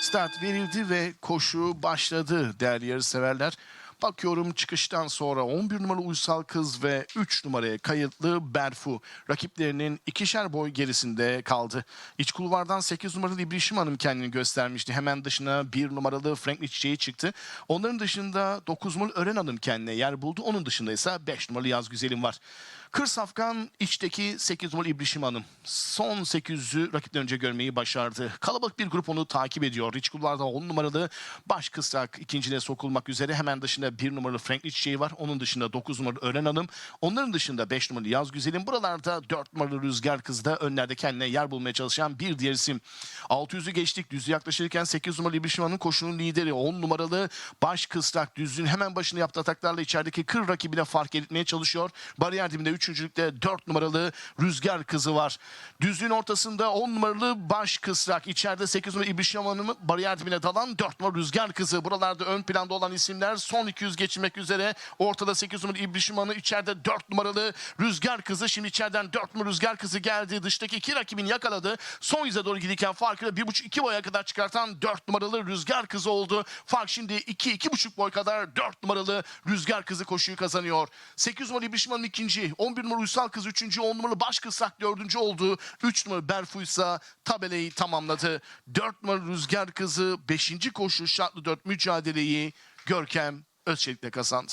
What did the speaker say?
Start verildi ve koşu başladı değerli yarışseverler. Bakıyorum çıkıştan sonra 11 numaralı Uysal Kız ve 3 numaraya kayıtlı Berfu rakiplerinin ikişer boy gerisinde kaldı. İç kulvardan 8 numaralı İbrişim Hanım kendini göstermişti. Hemen dışına 1 numaralı Franklin Çiçeği çıktı. Onların dışında 9 numaralı Ören Hanım kendine yer buldu. Onun dışında ise 5 numaralı Yaz Güzelim var. Kır Safkan içteki 8 numaralı İbrişim Hanım. Son 800'ü rakipten önce görmeyi başardı. Kalabalık bir grup onu takip ediyor. İç kulvarda 10 numaralı Baş Kısrak ikinciliğe sokulmak üzere. Hemen dışında 1 numaralı Franklin Çiçeği var. Onun dışında 9 numaralı Ören Hanım. Onların dışında 5 numaralı Yaz Güzelim. Buralarda 4 numaralı Rüzgar Kız da önlerde kendine yer bulmaya çalışan bir diğer isim. 600'ü geçtik. Düzlüğe yaklaşırken 8 numaralı İbrişim Hanım koşunun lideri. 10 numaralı Baş Kısrak düzlüğün hemen başını yaptığı ataklarla içerideki kır rakibine fark etmeye çalışıyor. Bariyer dibinde üçüncülükte 4 numaralı Rüzgar Kızı var. Düzlüğün ortasında 10 numaralı Baş Kısrak. içeride 8 numaralı İbrişim Hanım'ı bariyer dibine dalan 4 numaralı Rüzgar Kızı. Buralarda ön planda olan isimler son 200 geçirmek üzere. Ortada 8 numaralı İbrişim Hanım. içeride 4 numaralı Rüzgar Kızı. Şimdi içeriden 4 numaralı Rüzgar Kızı geldi. Dıştaki iki rakibini yakaladı. Son yüze doğru giderken farkını 1,5-2 boya kadar çıkartan 4 numaralı Rüzgar Kızı oldu. Fark şimdi 2-2,5 boy kadar 4 numaralı Rüzgar Kızı koşuyu kazanıyor. 8 numaralı İbrişim Hanım ikinci. 11 numaralı Uysal Kız üçüncü. 10 numaralı Baş Kısrak dördüncü oldu. 3 numaralı Berfu ise tabelayı tamamladı. 4 numaralı Rüzgar Kızı 5. koşu şartlı 4 mücadeleyi Görkem Özçelik'le kazandı.